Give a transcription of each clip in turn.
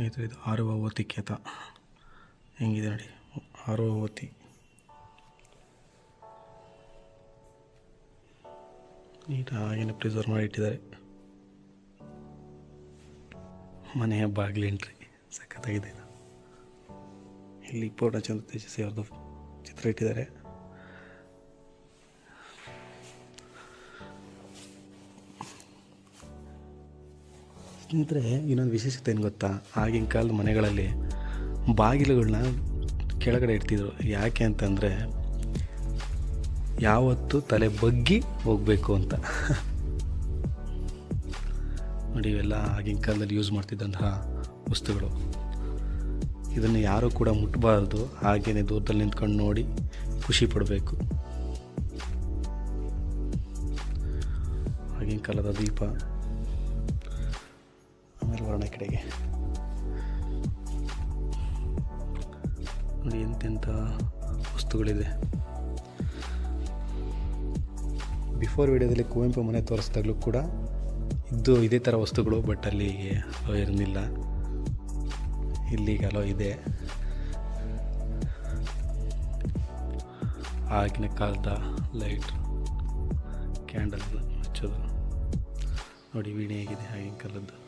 ಇದು ಇದು ಆರುವವತಿ ಕೇತ ಹೆಂಗಿದೆ ನೋಡಿ. ಆರುವವತಿ ನೀಟಾಗಿ ಪ್ರಿಸರ್ವ್ ಮಾಡಿ ಇಟ್ಟಿದ್ದಾರೆ. ಮನೆಯ ಬಾಗಿಲು ಎಂಟ್ರಿ ಸಖತ್ತಾಗಿದೆ. ಇಲ್ಲಿ ಪೂರ್ಣಚಂದ್ರ ತೇಜಸ್ವಿ ಅವ್ರದ್ದು ಚಿತ್ರ ಇಟ್ಟಿದ್ದಾರೆ. ಸ್ನೇಹಿತರೆ, ಇನ್ನೊಂದು ವಿಶೇಷತೆ ಏನು ಗೊತ್ತಾ? ಆಗಿನ ಕಾಲದ ಮನೆಗಳಲ್ಲಿ ಬಾಗಿಲುಗಳನ್ನ ಕೆಳಗಡೆ ಇಡ್ತಿದ್ರು. ಯಾಕೆ ಅಂತಂದರೆ ಯಾವತ್ತು ತಲೆ ಬಗ್ಗಿ ಹೋಗಬೇಕು ಅಂತ. ನೋಡಿ, ಇವೆಲ್ಲ ಆಗಿನ ಕಾಲದಲ್ಲಿ ಯೂಸ್ ಮಾಡ್ತಿದ್ದಂತಹ ವಸ್ತುಗಳು. ಇದನ್ನು ಯಾರೂ ಕೂಡ ಮುಟ್ಟಬಾರ್ದು ಹಾಗೇನೆ ದೂರದಲ್ಲಿ ನಿಂತ್ಕೊಂಡು ನೋಡಿ ಖುಷಿ ಪಡಬೇಕು. ಆಗಿನ ಕಾಲದ ದೀಪ. ವರ್ಣ ಕಡೆಗೆ. ನೋಡಿ ಎಂತೆಂಥ ವಸ್ತುಗಳಿದೆ. ಬಿಫೋರ್ ವಿಡಿಯೋದಲ್ಲಿ ಕುವೆಂಪು ಮನೆ ತೋರಿಸಿದಾಗಲೂ ಕೂಡ ಇದ್ದು ಇದೇ ಥರ ವಸ್ತುಗಳು ಬಟ್ ಅಲ್ಲಿ ಅಲೋ ಇರಲಿಲ್ಲ ಇಲ್ಲಿಗೆ ಅಲೋ ಇದೆ. ಆಗಿನ ಕಾಲದ ಲೈಟ್ ಕ್ಯಾಂಡಲ್ ಹಚ್ಚೋದು. ನೋಡಿ ವೀಣೆ ಹೇಗಿದೆ ಆಗಿನ ಕಾಲದ್ದು.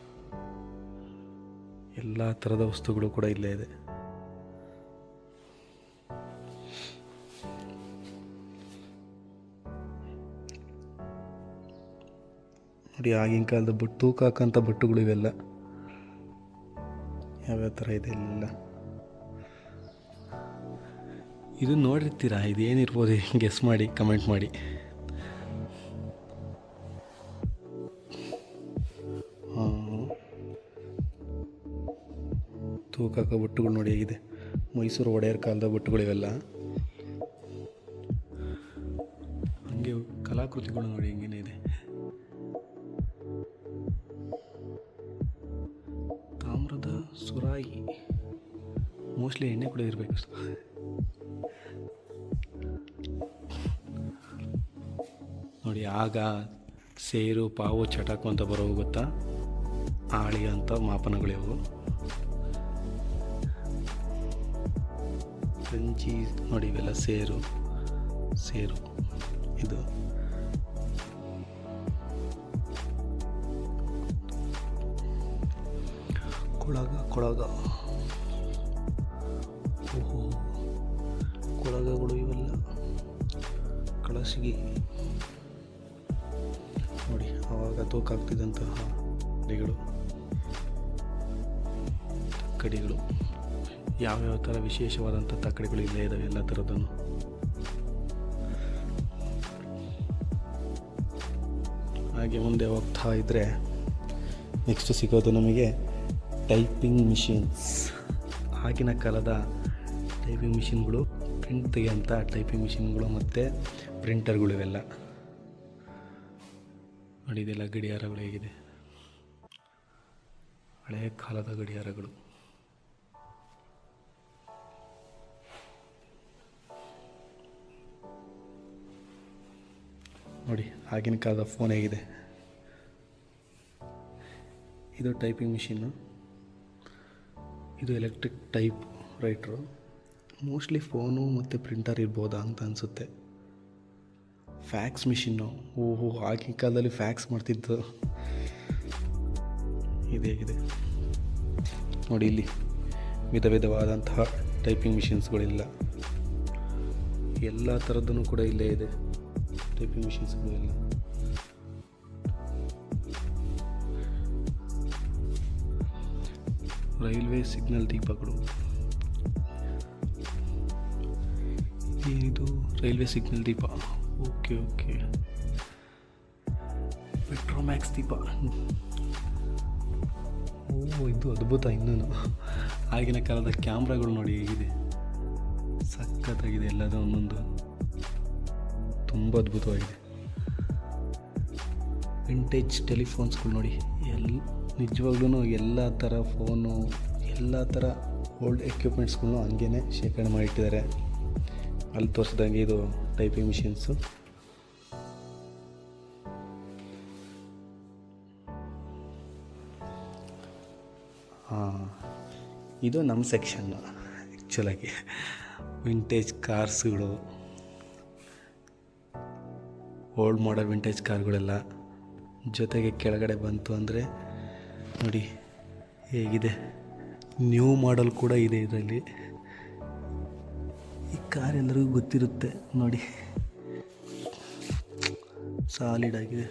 ಎಲ್ಲ ಥರದ ವಸ್ತುಗಳು ಕೂಡ ಇಲ್ಲೇ ಇದೆ. ನೋಡಿ, ಆಗಿನ ಕಾಲದ ಬಟ್ ತೂಕ ಹಾಕೋಂಥ ಬಟ್ಟುಗಳು ಇವೆಲ್ಲ. ಯಾವ್ಯಾವ ಥರ ಇದೆ ಇಲ್ಲೆಲ್ಲ? ಇದು ನೋಡಿರ್ತೀರಾ? ಇದೇನಿರ್ಬೋದು? ಗೆಸ್ ಮಾಡಿ ಕಮೆಂಟ್ ಮಾಡಿ. ತೂಕ ಹಾಕೋ ಬಟ್ಟುಗಳು ನೋಡಿ ಹೇಗಿದೆ. ಮೈಸೂರು ಒಡೆಯರ್ ಕಾಲದ ಬಟ್ಟುಗಳಿವೆಲ್ಲ ಹಂಗೆ ಕಲಾಕೃತಿಗಳು ನೋಡಿ ಹೆಂಗೇನೇ ಇದೆ. ತಾಮ್ರದ ಸುರಾಯಿ. ಮೋಸ್ಟ್ಲಿ ಎಣ್ಣೆ ಕೂಡ ಇರಬೇಕು. ನೋಡಿ ಆಗ ಸೇರು, ಪಾವು, ಚಟಾಕು ಅಂತ ಬರೋ ಗೊತ್ತಾ? ಆಳಿ ಅಂತ ಮಾಪನಗಳಿವು. ಗಂಜಿ ನೋಡಿ ಇವೆಲ್ಲ ಸೇರು ಸೇರು. ಇದು. ಕೊಳಗ ಕೊಳಗ. ಓಹೋ. ಕೊಳಗಗಳು ಇವೆಲ್ಲ ಕಳಸಿಗೆ. ನೋಡಿ ಆವಾಗ ತೂಕ ಆಗ್ತಿದ್ದಂತಹ ಕಡಿಗಳು. ತಕ್ಕಡಿಗಳು ಯಾವ್ಯಾವ ಥರ ವಿಶೇಷವಾದಂಥ ತಕ್ಕಡಿಗಳು ಇಲ್ಲೇ ಇದ್ದಾವೆ ಎಲ್ಲ ಥರದನ್ನು ಹಾಗೆ ಮುಂದೆ ಹೋಗ್ತಾ ಇದ್ದರೆ ನೆಕ್ಸ್ಟ್ ಸಿಗೋದು ನಮಗೆ ಟೈಪಿಂಗ್ ಮಿಷಿನ್ಸ್ ಆಗಿನ ಕಾಲದ ಟೈಪಿಂಗ್ ಮಿಷಿನ್ಗಳು ಪ್ರಿಂಟ್ ತೆಗೆಯೋಂಥ ಟೈಪಿಂಗ್ ಮಿಷಿನ್ಗಳು ಮತ್ತು ಪ್ರಿಂಟರ್ಗಳು ಇವೆಲ್ಲ. ನೋಡಿ ಇದೆಲ್ಲ ಗಡಿಯಾರಗಳು ಹೇಗಿದೆ. ಹಳೆಯ ಕಾಲದ ಗಡಿಯಾರಗಳು. ನೋಡಿ, ಆಗಿನ ಕಾಲದ ಫೋನ್ ಹೇಗಿದೆ. ಇದು ಟೈಪಿಂಗ್ ಮಿಷಿನ್ನು ಇದು electric typewriter mostly phone ಮತ್ತು ಪ್ರಿಂಟರ್ ಇರ್ಬೋದಾ ಅಂತ ಅನಿಸುತ್ತೆ. ಫ್ಯಾಕ್ಸ್ ಮಿಷಿನ್ನು ಓಹೋ, ಆಗಿನ ಕಾಲದಲ್ಲಿ ಫ್ಯಾಕ್ಸ್ ಮಾಡ್ತಿದ್ದು. ಇದು ಹೇಗಿದೆ. ನೋಡಿ ಇಲ್ಲಿ, ವಿಧ ವಿಧವಾದಂತಹ ಟೈಪಿಂಗ್ ಮಿಷಿನ್ಸ್ಗಳಿಲ್ಲ ಎಲ್ಲ ಥರದ್ದೂ ಕೂಡ ಇಲ್ಲೇ ಇದೆ. ಟೈಪಿಂಗ್ ಮಿಷಿನ್ಸ್ಗಳು ಎಲ್ಲ ರೈಲ್ವೆ ಸಿಗ್ನಲ್ ದೀಪಗಳು ಇದು ರೈಲ್ವೆ ಸಿಗ್ನಲ್ ದೀಪ ಓಕೆ ಓಕೆ ಪೆಟ್ರೋಮ್ಯಾಕ್ಸ್ ದೀಪ ಓ ಇದು ಅದ್ಭುತ ಇನ್ನೂ ಆಗಿನ ಕಾಲದ ಕ್ಯಾಮ್ರಾಗಳು ನೋಡಿ ಹೇಗಿದೆ. ಸಖತ್ತಾಗಿದೆ ಎಲ್ಲದೂ ಒಂದೊಂದು. ತುಂಬ ಅದ್ಭುತವಾಗಿದೆ. ವಿಂಟೇಜ್ ಟೆಲಿಫೋನ್ಸ್ಗಳು ನೋಡಿ, ಎಲ್ ನಿಜವಾಗ್ಲೂ ಎಲ್ಲ ಥರ ಫೋನು ಎಲ್ಲ ಥರ ಓಲ್ಡ್ ಎಕ್ವಿಪ್ಮೆಂಟ್ಸ್ಗಳನ್ನೂ ಹಂಗೇ ಶೇಖರಣೆ ಮಾಡಿಟ್ಟಿದ್ದಾರೆ. ಅಲ್ಲಿ ತೋರಿಸಿದಂಗೆ ಇದು ಟೈಪಿಂಗ್ ಮಿಷಿನ್ಸು ಇದು ನಮ್ಮ ಸೆಕ್ಷನ್ನು ಆ್ಯಕ್ಚುಲಾಗಿ ವಿಂಟೇಜ್ ಕಾರ್ಸ್ಗಳು ಓಲ್ಡ್ ಮಾಡಲ್ ವಿಂಟೇಜ್ ಕಾರ್ಗಳೆಲ್ಲ ಜೊತೆಗೆ ಕೆಳಗಡೆ ಬಂತು ಅಂದರೆ ನೋಡಿ, ಹೇಗಿದೆ. ನ್ಯೂ ಮಾಡಲ್ ಕೂಡ ಇದೆ ಇದರಲ್ಲಿ. ಈ ಕಾರ್ ಎಲ್ಲರಿಗೂ ಗೊತ್ತಿರುತ್ತೆ, ನೋಡಿ. ಸಾಲಿಡ್ ಆಗಿದೆ.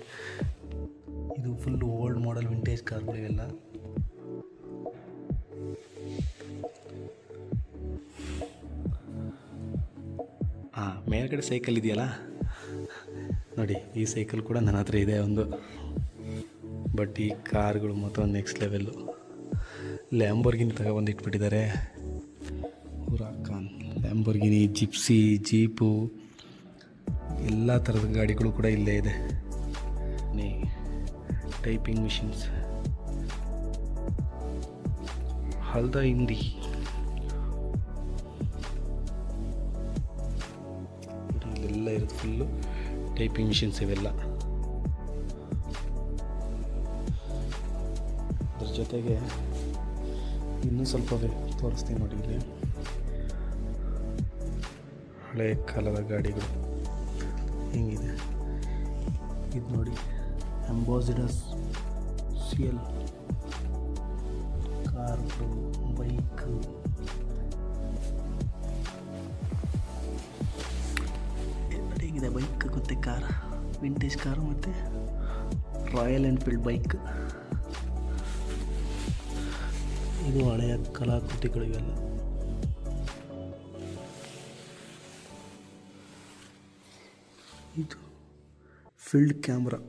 ಇದು ಫುಲ್ ಓಲ್ಡ್ ಮಾಡಲ್ ವಿಂಟೇಜ್ ಕಾರ್ಗಳಿವೆಲ್ಲ ಹಾಂ ಮೇಲ್ಗಡೆ ಸೈಕಲ್ ಇದೆಯಲ್ಲ? ನೋಡಿ, ಈ ಸೈಕಲ್ ಕೂಡ ನನ್ನ ಹತ್ರ ಇದೆ ಒಂದು. ಬಟ್ ಈ ಕಾರ್ಗಳು ಮಾತ್ರ ನೆಕ್ಸ್ಟ್ ಲೆವೆಲ್ಲು ಲ್ಯಾಂಬರ್ಗಿನಿ ತಗೊಬಂದು ಇಟ್ಬಿಟ್ಟಿದ್ದಾರೆ ಹುರಾಕಾನ್ ಲ್ಯಾಂಬೋರ್ಗಿನಿ ಜಿಪ್ಸಿ ಜೀಪು ಎಲ್ಲ ಥರದ ಗಾಡಿಗಳು ಕೂಡ ಇಲ್ಲೇ ಇದೆ. ನೀ ಟೈಪಿಂಗ್ ಮಿಷಿನ್ಸ್ ಹಲ್ದ ಹಿಂದಿ ಇಲ್ಲೆಲ್ಲ ಇರುತ್ತೆ ಫುಲ್ಲು ಟೈಪಿಂಗ್ ಮಿಷಿನ್ಸ್ ಇವೆಲ್ಲ. ಅದ್ರ ಜೊತೆಗೆ ಇನ್ನೂ ಸ್ವಲ್ಪವೇ ತೋರಿಸ್ತೀನಿ ನೋಡಿ ಇಲ್ಲಿ. ಹಳೆ ಕಾಲದ ಗಾಡಿಗಳು ಹೆಂಗಿದೆ? ಇದು ನೋಡಿ ambassadors C L car bike car vintage car ಮತ್ತು ರಾಯಲ್ ಎನ್ಫೀಲ್ಡ್ ಬೈಕ್ ಇದು ಹಳೆಯ ಕಲಾಕೃತಿಗಳು ಇವೆಲ್ಲ. ಇದು ಫೀಲ್ಡ್ ಕ್ಯಾಮ್ರಾ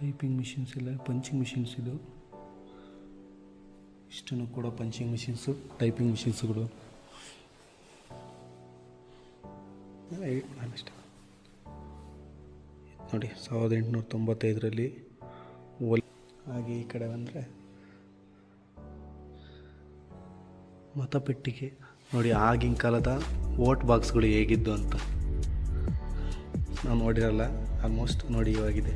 ಟೈಪಿಂಗ್ ಮಿಷಿನ್ಸ್ ಇಲ್ಲ ಪಂಚಿಂಗ್ ಮಿಷಿನ್ಸ್ ಇದು. ಇಷ್ಟನ್ನು ಕೂಡ ಪಂಚಿಂಗ್ ಮಿಷಿನ್ಸು ಟೈಪಿಂಗ್ ಮಿಷಿನ್ಸ್ಗಳು ಇಷ್ಟ. ನೋಡಿ, ಸಾವಿರದ ಎಂಟುನೂರ ತೊಂಬತ್ತೈದರಲ್ಲಿ ಒಲ್ ಹಾಗೆ ಈ ಕಡೆ ಬಂದರೆ ಮತಪೆಟ್ಟಿಗೆ. ನೋಡಿ, ಆಗಿನ ಕಾಲದ ವೋಟ್ ಬಾಕ್ಸ್ಗಳು ಹೇಗಿದ್ದು ಅಂತ. ನಾವು ನೋಡಿರಲ್ಲ ಆಲ್ಮೋಸ್ಟ್ ನೋಡಿ ಇವಾಗಿದೆ.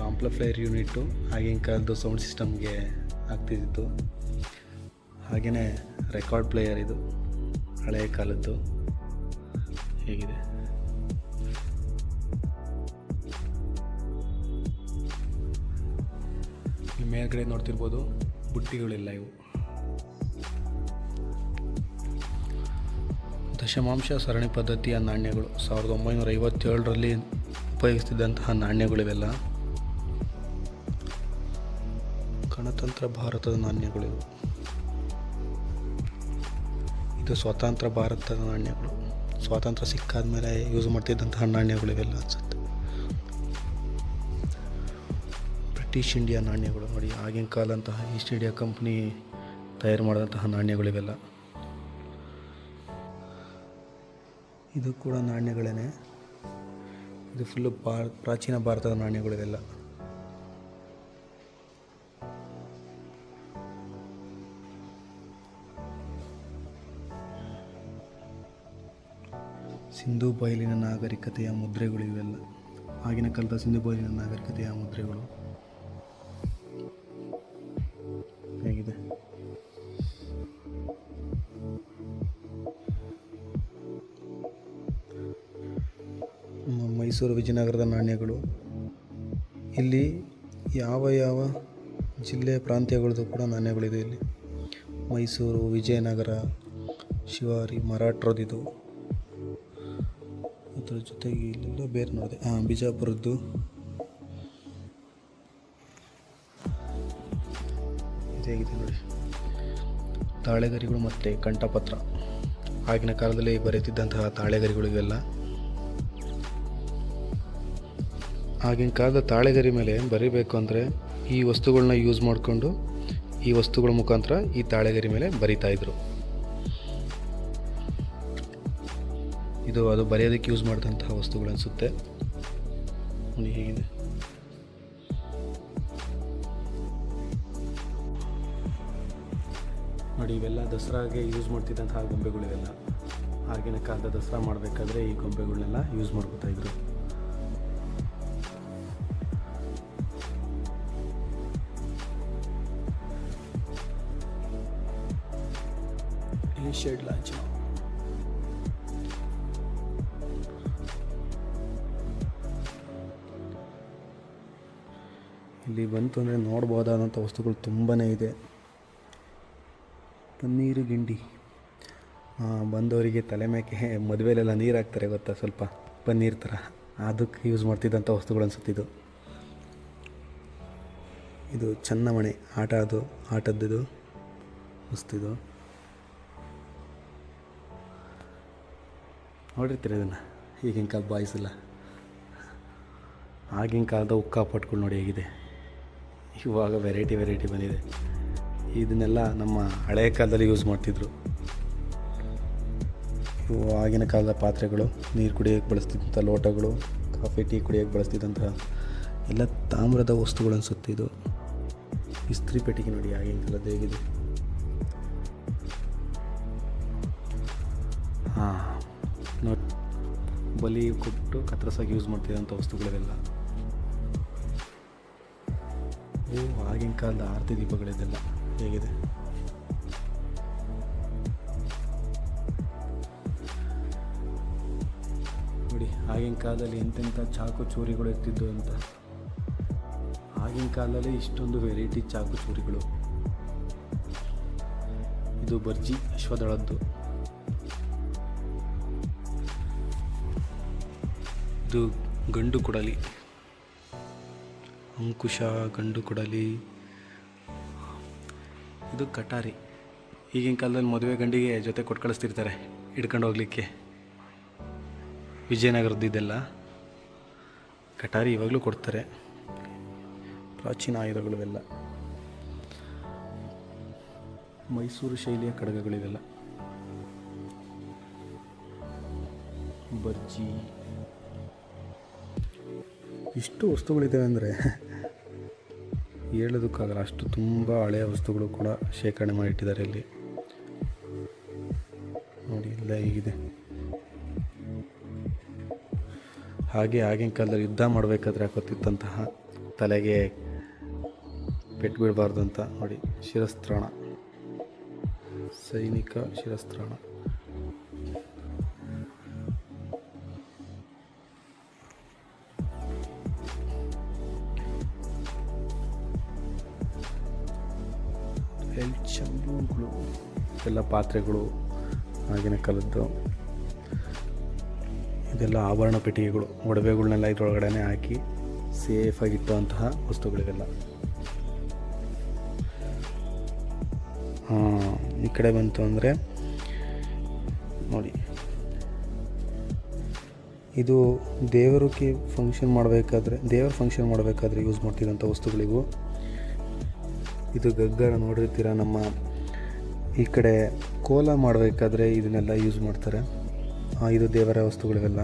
ಆಂಪ್ಲಫ್ಲೈರ್ ಯೂನಿಟ್ಟು ಆಗಿನ ಕಾಲದ್ದು ಸೌಂಡ್ ಸಿಸ್ಟಮ್ಗೆ ಆಗ್ತಿದ್ದಿತ್ತು ಹಾಗೆಯೇ ರೆಕಾರ್ಡ್ ಪ್ಲೇಯರ್ ಇದು. ಹಳೆಯ ಕಾಲದ್ದು ಹೇಗಿದೆ? ಮೇಲ್ಗಡೆ ನೋಡ್ತಿರ್ಬೋದು, ಬುಟ್ಟಿಗಳಿಲ್ಲ ಇವು. ದಶಮಾಂಶ ಸರಣಿ ಪದ್ಧತಿಯ ನಾಣ್ಯಗಳು. ಸಾವಿರದ ಒಂಬೈನೂರ ಐವತ್ತೇಳರಲ್ಲಿ ಉಪಯೋಗಿಸ್ತಿದ್ದಂತಹ ನಾಣ್ಯಗಳಿವೆಲ್ಲ. ಗಣತಂತ್ರ ಭಾರತದ ನಾಣ್ಯಗಳಿವು. ಇದು ಸ್ವತಂತ್ರ ಭಾರತದ ನಾಣ್ಯಗಳು. ಸ್ವಾತಂತ್ರ್ಯ ಸಿಕ್ಕಾದ ಮೇಲೆ ಯೂಸ್ ಮಾಡ್ತಿದ್ದಂತಹ ನಾಣ್ಯಗಳು ಇವೆಲ್ಲ ಅನ್ಸುತ್ತೆ. ಬ್ರಿಟಿಷ್ ಇಂಡಿಯಾ ನಾಣ್ಯಗಳು ನೋಡಿ, ಆಗಿನ ಕಾಲಂತಹ ಈಸ್ಟ್ ಇಂಡಿಯಾ ಕಂಪ್ನಿ ತಯಾರು ಮಾಡಿದಂತಹ ನಾಣ್ಯಗಳಿವೆಲ್ಲ ಇದು ಕೂಡ ನಾಣ್ಯಗಳೇ ಇದು ಫುಲ್ಲು ಭಾರ ಪ್ರಾಚೀನ ಭಾರತದ ನಾಣ್ಯಗಳಿವೆಲ್ಲ ಸಿಂಧು ಬಯಲಿನ ನಾಗರಿಕತೆಯ ಮುದ್ರೆಗಳು ಇವೆಲ್ಲ. ಆಗಿನ ಕಾಲದ ಸಿಂಧು ಬಯಲಿನ ನಾಗರಿಕತೆಯ ಮುದ್ರೆಗಳು. ಹೇಗಿದೆ? ಮೈಸೂರು ವಿಜಯನಗರದ ನಾಣ್ಯಗಳು. ಇಲ್ಲಿ ಯಾವ ಯಾವ ಜಿಲ್ಲೆ ಪ್ರಾಂತ್ಯಗಳದ್ದು ಕೂಡ ನಾಣ್ಯಗಳಿದೆ ಇಲ್ಲಿ. ಮೈಸೂರು, ವಿಜಯನಗರ, ಶಿವಾರಿ ಮರಾಠರದಿದು ಅದರ ಜೊತೆಗೆ ಇಲ್ಲೆಲ್ಲ ಬೇರೆ ನೋಡಿದೆ. ಹಾಂ ಬಿಜಾಪುರದ್ದು. ಇದು ಹೇಗಿದೆ ನೋಡಿ. ತಾಳೆಗರಿಗಳು ಮತ್ತು ಕಂಠಪತ್ರ. ಆಗಿನ ಕಾಲದಲ್ಲಿ ಬರೆಯುತ್ತಿದ್ದಂತಹ ತಾಳೆಗರಿಗಳು ಇವೆಲ್ಲ. ಆಗಿನ ಕಾಲದ ತಾಳೆಗರಿ ಮೇಲೆ ಬರೀಬೇಕು ಅಂದರೆ ಈ ವಸ್ತುಗಳನ್ನ ಯೂಸ್ ಮಾಡಿಕೊಂಡು ಈ ವಸ್ತುಗಳ ಮುಖಾಂತರ ಈ ತಾಳೆಗರಿ ಮೇಲೆ ಬರಿತಾ ಇದು ಅದು ಬರೆಯೋದಕ್ಕೆ ಯೂಸ್ ಮಾಡಿದಂತಹ ವಸ್ತುಗಳು ಅನಿಸುತ್ತೆ. ಹೇಗಿದೆ. ನೋಡಿ, ಇವೆಲ್ಲ ದಸರಾಗೆ ಯೂಸ್ ಮಾಡ್ತಿದ್ದಂತಹ ಗೊಂಬೆಗಳಿವೆಲ್ಲ. ಆಗಿನ ಕಾಲದ ದಸರಾ ಮಾಡಬೇಕಾದ್ರೆ ಈ ಗೊಂಬೆಗಳನ್ನೆಲ್ಲ ಯೂಸ್ ಮಾಡ್ಕೋತಾ ಇದ್ರು. ಬಂತು ಅಂದರೆ ನೋಡ್ಬೋದಾದಂಥ ವಸ್ತುಗಳು ತುಂಬಾ ಇದೆ. ಪನ್ನೀರು ಗಿಂಡಿ. ಬಂದವರಿಗೆ ತಲೆ ಮೇಕೆ, ಮದುವೆಲೆಲ್ಲ ನೀರು ಹಾಕ್ತಾರೆ ಗೊತ್ತಾ ಸ್ವಲ್ಪ, ಪನ್ನೀರ್ ಥರ ಅದಕ್ಕೆ ಯೂಸ್ ಮಾಡ್ತಿದ್ದಂಥ ವಸ್ತುಗಳು ಅನಿಸುತ್ತಿದ್ದು ಇದು. ಚನ್ನಮಣೆ, ಆಟ ಅದು ಆಟದ್ದು ವಸ್ತಿದು ನೋಡಿರ್ತೀರಿ ಇದನ್ನು? ಈಗಿನ ಕಾಲ ಬಾಯಿಸಿಲ್ಲ ಆಗಿನ ಕಾಲದ ಉಕ್ಕಾಪಟ್ಗಳು ನೋಡಿ ಹೇಗಿದೆ. ಇವಾಗ ವೆರೈಟಿ ವೆರೈಟಿ ಬಂದಿದೆ. ಇದನ್ನೆಲ್ಲ ನಮ್ಮ ಹಳೆಯ ಕಾಲದಲ್ಲಿ ಯೂಸ್ ಮಾಡ್ತಿದ್ರು. ಇವು ಆಗಿನ ಕಾಲದ ಪಾತ್ರೆಗಳು, ನೀರು ಕುಡಿಯೋಕ್ಕೆ ಬಳಸ್ತಿದ್ದಂಥ ಲೋಟಗಳು ಕಾಫಿ ಟೀ ಕುಡಿಯೋಕ್ಕೆ ಬಳಸ್ತಿದ್ದಂತಹ ಎಲ್ಲ ತಾಮ್ರದ ವಸ್ತುಗಳು ಅನಿಸುತ್ತೆ ಇದು. ಇಸ್ತ್ರಿ ಪೆಟ್ಟಿಗೆ ನೋಡಿ ಆಗಿನ ಕಾಲದ ಹೇಗಿದೆ ಹಾಂ, ನೋಡಿ, ಬಲಿ ಕೊಟ್ಟು ಕತ್ರಸಾಗಿ ಯೂಸ್ ಮಾಡ್ತಿದ್ದಂಥ ವಸ್ತುಗಳಿವೆಲ್ಲ. ಓ, ಆಗಿನ ಕಾಲದ ಆರತಿ ದೀಪಗಳಿದೆಲ್ಲ ಹೇಗಿದೆ? ನೋಡಿ, ಆಗಿನ ಕಾಲದಲ್ಲಿ ಎಂತೆಂಥ ಚಾಕು ಚೂರಿಗಳು ಇರ್ತಿದ್ದು ಅಂತ. ಆಗಿನ ಕಾಲದಲ್ಲಿ ಇಷ್ಟೊಂದು ವೆರೈಟಿ ಚಾಕು ಚೂರಿಗಳು. ಇದು ಬರ್ಜಿ ಅಶ್ವದಳದ್ದು. ಇದು ಗಂಡು ಕೊಡಲಿ. ಅಂಕುಶ ಗಂಡು ಕೊಡಲಿ ಇದು ಕಟಾರಿ. ಈಗಿನ ಕಾಲದಲ್ಲಿ ಮದುವೆ ಗಂಡಿಗೆ ಜೊತೆ ಕೊಟ್ಟು ಕಳಿಸ್ತಿರ್ತಾರೆ, ಹಿಡ್ಕೊಂಡು ಹೋಗ್ಲಿಕ್ಕೆ. ವಿಜಯನಗರದ್ದು ಇದೆಲ್ಲ. ಕಟಾರಿ ಇವಾಗಲೂ ಕೊಡ್ತಾರೆ. ಪ್ರಾಚೀನ ಆಯುಧಗಳು ಇವೆಲ್ಲ ಮೈಸೂರು ಶೈಲಿಯ ಕಡಗಗಳಿವೆಲ್ಲ. ಬರ್ಜಿ. ಇಷ್ಟು ವಸ್ತುಗಳಿದ್ದಾವೆ ಅಂದರೆ ಹೇಳೋದಕ್ಕಾಗಲ್ಲ, ಅಷ್ಟು ತುಂಬ ಹಳೆಯ ವಸ್ತುಗಳು ಕೂಡ ಶೇಖರಣೆ ಮಾಡಿಟ್ಟಿದ್ದಾರೆ ಇಲ್ಲಿ. ನೋಡಿ, ಎಲ್ಲ ಹೀಗಿದೆ. ಹಾಗೆ ಆಗಿನ ಕಾಲದಲ್ಲಿ ಯುದ್ಧ ಮಾಡಬೇಕಾದ್ರೆ ಹಾಕೋತಿತ್ತಂತಹ ತಲೆಗೆ ಪೆಟ್ಟು ಬೀಳಬಾರ್ದು ಅಂತ ನೋಡಿ, ಶಿರಸ್ತ್ರಾಣ, ಸೈನಿಕ ಶಿರಸ್ತ್ರಾಣ. ಪಾತ್ರೆಗಳು ಆಗಿನ ಕಾಲದ್ದು ಇದೆಲ್ಲ ಆಭರಣ ಪೆಟ್ಟಿಗೆಗಳು ಒಡವೆಗಳನ್ನೆಲ್ಲ ಇದ್ರೊಳಗಡೆ ಹಾಕಿ ಸೇಫಾಗಿಟ್ಟುವಂತಹ ವಸ್ತುಗಳಿವೆಲ್ಲ. ಈ ಕಡೆ ಬಂತು ಅಂದರೆ, ನೋಡಿ. ಇದು ದೇವರಿಗೆ ಫಂಕ್ಷನ್ ಮಾಡಬೇಕಾದ್ರೆ, ದೇವರ ಫಂಕ್ಷನ್ ಮಾಡಬೇಕಾದ್ರೆ ಯೂಸ್ ಮಾಡ್ತಿದ್ದಂಥ ವಸ್ತುಗಳಿಗೂ ಇದು ಗಗ್ಗರ ನೋಡಿರ್ತೀರ ನಮ್ಮ ಈ ಕಡೆ ಕೋಲ ಮಾಡಬೇಕಾದ್ರೆ ಇದನ್ನೆಲ್ಲ ಯೂಸ್ ಮಾಡ್ತಾರೆ. ಇದು ದೇವರ ವಸ್ತುಗಳಿವೆಲ್ಲ.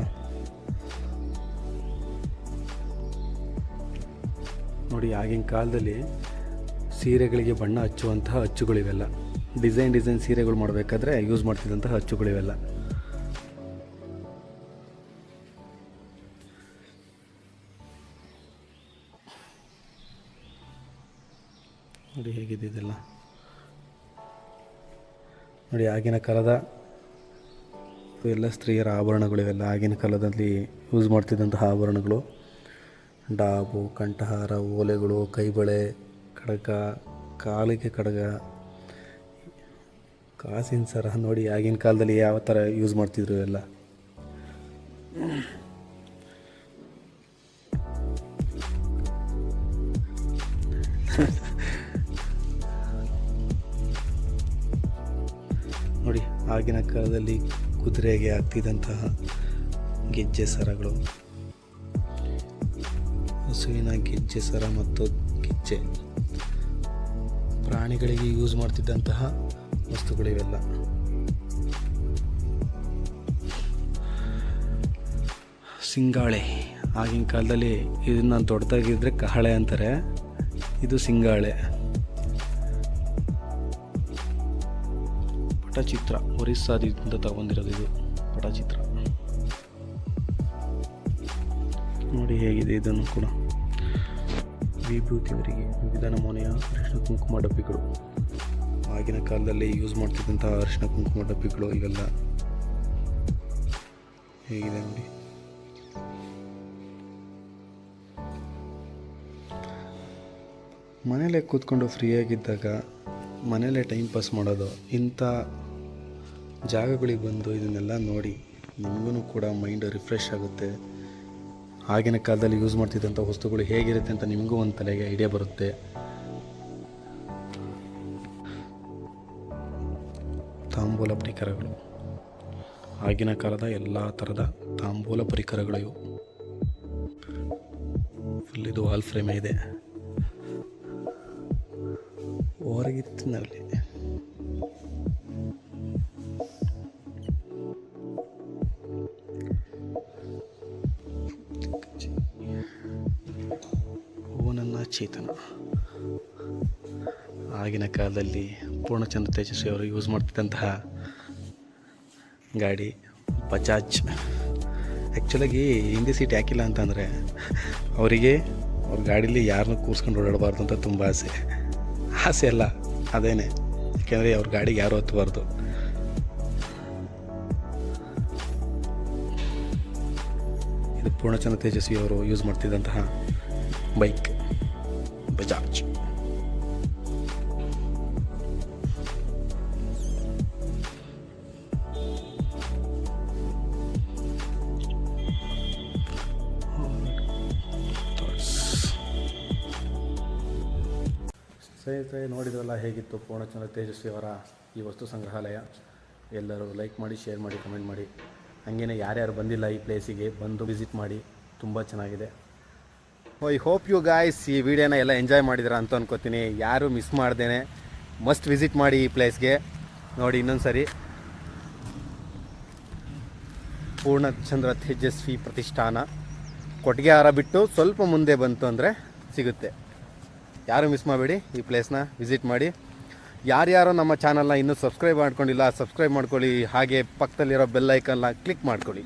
ನೋಡಿ, ಆಗಿನ ಕಾಲದಲ್ಲಿ ಸೀರೆಗಳಿಗೆ ಬಣ್ಣ ಹಚ್ಚುವಂತಹ ಅಚ್ಚುಗಳಿವೆಲ್ಲ ಡಿಸೈನ್ ಡಿಸೈನ್ ಸೀರೆಗಳು ಮಾಡಬೇಕಾದ್ರೆ ಯೂಸ್ ಮಾಡ್ತಿದ್ದಂತಹ ಅಚ್ಚುಗಳಿವೆಲ್ಲ ನೋಡಿ ಹೇಗಿದೆ ಇದೆಲ್ಲ. ನೋಡಿ, ಆಗಿನ ಕಾಲದ ಎಲ್ಲ ಸ್ತ್ರೀಯರ ಆಭರಣಗಳು ಇವೆಲ್ಲ ಆಗಿನ ಕಾಲದಲ್ಲಿ ಯೂಸ್ ಮಾಡ್ತಿದ್ದಂತಹ ಆಭರಣಗಳು. ಡಾಬು, ಕಂಠಹಾರ, ಓಲೆಗಳು, ಕೈಬಳೆ, ಕಡಗ, ಕಾಲಿಗೆ ಕಡಗ, ಕಾಸಿನ ಸರ ನೋಡಿ ಆಗಿನ ಕಾಲದಲ್ಲಿ ಯಾವ ಥರ ಯೂಸ್ ಮಾಡ್ತಿದ್ರು ಎಲ್ಲ ಆಗಿನ ಕಾಲದಲ್ಲಿ ಕುದುರೆಗೆ ಹಾಕ್ತಿದ್ದಂತಹ ಗೆಜ್ಜೆ ಸರಗಳು. ಹಸುವಿನ ಗೆಜ್ಜೆ ಸರ ಮತ್ತು ಗೆಜ್ಜೆ. ಪ್ರಾಣಿಗಳಿಗೆ ಯೂಸ್ ಮಾಡ್ತಿದ್ದಂತಹ ವಸ್ತುಗಳಿವೆಲ್ಲ ಸಿಂಗಾಳೆ. ಆಗಿನ ಕಾಲದಲ್ಲಿ ಇದನ್ನು ದೊಡ್ಡದಾಗಿದ್ದರೆ ಕಹಳೆ ಅಂತಾರೆ. ಇದು ಸಿಂಗಾಳೆ. ಪಟಚಿತ್ರ ಒರಿಸ್ಸಾದಿಂದ ತಗೊಂಡಿರೋದು ಇದು, ಪಟಚಿತ್ರ. ನೋಡಿ ಹೇಗಿದೆ ಇದನ್ನು ಕೂಡ. ವಿಭೂತಿಯವರಿಗೆ ವಿವಿಧ ನಮೂನೆಯ ಅರಿಶಿನ ಕುಂಕುಮ ಡಬ್ಬಿಗಳು. ಆಗಿನ ಕಾಲದಲ್ಲಿ ಯೂಸ್ ಮಾಡ್ತಿದ್ದಂತಹ ಅರಿಶಿನ ಕುಂಕುಮ ಡಬ್ಬಿಗಳು ಇವೆಲ್ಲ. ಹೇಗಿದೆ ನೋಡಿ. ಮನೇಲೆ ಕೂತ್ಕೊಂಡು ಫ್ರೀಯಾಗಿದ್ದಾಗ ಮನೇಲೇ ಟೈಮ್ ಪಾಸ್ ಮಾಡೋದು, ಇಂಥ ಜಾಗಗಳಿಗೆ ಬಂದು ಇದನ್ನೆಲ್ಲ ನೋಡಿ ನಿಮಗೂ ಕೂಡ ಮೈಂಡ್ ರಿಫ್ರೆಶ್ ಆಗುತ್ತೆ. ಆಗಿನ ಕಾಲದಲ್ಲಿ ಯೂಸ್ ಮಾಡ್ತಿದ್ದಂಥ ವಸ್ತುಗಳು ಹೇಗಿರುತ್ತೆ ಅಂತ ನಿಮಗೂ ಒಂದು ತಲೆಗೆ ಐಡಿಯಾ ಬರುತ್ತೆ. ತಾಂಬೂಲ ಪರಿಕರಗಳು. ಆಗಿನ ಕಾಲದ ಎಲ್ಲ ಥರದ ತಾಂಬೂಲ ಪರಿಕರಗಳು ಇವು. ಫುಲ್ ಇದು ವಾಲ್ ಫ್ರೇಮೇ ಇದೆ. ಹೊರಗಿತ್ತಿನಲ್ಲಿ ನಲ್ಲಿ ಓನನ್ನ ಚೇತನ. ಆಗಿನ ಕಾಲದಲ್ಲಿ ಪೂರ್ಣಚಂದ್ರ ತೇಜಸ್ವಿ ಅವರು ಯೂಸ್ ಮಾಡ್ತಿದ್ದಂತಹ ಗಾಡಿ ಬಜಾಜ್ ಆ್ಯಕ್ಚುಲಾಗಿ ಹಿಂದಿ ಸೀಟ್ ಯಾಕಿಲ್ಲ ಅಂತಂದರೆ ಅವರಿಗೆ ಅವ್ರ ಗಾಡೀಲಿ ಯಾರನ್ನೂ ಕೂರಿಸ್ಕೊಂಡು ಓಡಾಡಬಾರ್ದು ಅಂತ ತುಂಬ ಆಸೆ. ಆಸೆ ಅಲ್ಲ. ಅದೇನೆ. ಯಾಕೆಂದರೆ ಅವ್ರ ಗಾಡಿಗೆ ಯಾರು ಹತ್ತಬಾರ್ದು ಇದು ಪೂರ್ಣಚಂದ್ರ ತೇಜಸ್ವಿ ಅವರು ಯೂಸ್ ಮಾಡ್ತಿದ್ದಂತಹ ಬೈಕ್ ಬಜಾಜ್ ಸ್ನೇಹಿತರೆ, ನೋಡಿದ್ರಲ್ಲ ಹೇಗಿತ್ತು ಪೂರ್ಣಚಂದ್ರ ತೇಜಸ್ವಿ ಅವರ ಈ ವಸ್ತು ಸಂಗ್ರಹಾಲಯ? ಎಲ್ಲರೂ ಲೈಕ್ ಮಾಡಿ ಶೇರ್ ಮಾಡಿ ಕಮೆಂಟ್ ಮಾಡಿ. ಹಾಗೇನೆ ಯಾರ್ಯಾರು ಬಂದಿಲ್ಲ ಈ ಪ್ಲೇಸಿಗೆ ಬಂದು ವಿಸಿಟ್ ಮಾಡಿ. ತುಂಬ ಚೆನ್ನಾಗಿದೆ. ಐ ಹೋಪ್ ಯು ಗಾಯ್ಸ್ ಈ ವಿಡಿಯೋನ ಎಲ್ಲ ಎಂಜಾಯ್ ಮಾಡಿದ್ರ ಅಂತ ಅನ್ಕೋತೀನಿ. ಯಾರು ಮಿಸ್ ಮಾಡ್ದೇನೆ ಮಸ್ಟ್ ವಿಸಿಟ್ ಮಾಡಿ ಈ ಪ್ಲೇಸ್ಗೆ ನೋಡಿ ಇನ್ನೊಂದು ಸರಿ ಪೂರ್ಣಚಂದ್ರ ತೇಜಸ್ವಿ ಪ್ರತಿಷ್ಠಾನ. ಕೊಟ್ಟಿಗೆ ಹಾರ ಬಿಟ್ಟು ಸ್ವಲ್ಪ ಮುಂದೆ ಬಂತು ಅಂದರೆ ಸಿಗುತ್ತೆ. ಯಾರು ಮಿಸ್ ಮಾಡಬೇಡಿ, ಈ ಪ್ಲೇಸ್ನ ವಿಸಿಟ್ ಮಾಡಿ. ಯಾರ್ಯಾರು ನಮ್ಮ ಚಾನಲ್ನ ಇನ್ನೂ ಸಬ್ಸ್ಕ್ರೈಬ್ ಮಾಡ್ಕೊಂಡಿಲ್ಲ ಸಬ್ಸ್ಕ್ರೈಬ್ ಮಾಡ್ಕೊಳ್ಳಿ. ಹಾಗೆ ಪಕ್ಕದಲ್ಲಿರೋ ಬೆಲ್ ಐಕನ್ನ ಕ್ಲಿಕ್ ಮಾಡ್ಕೊಳ್ಳಿ.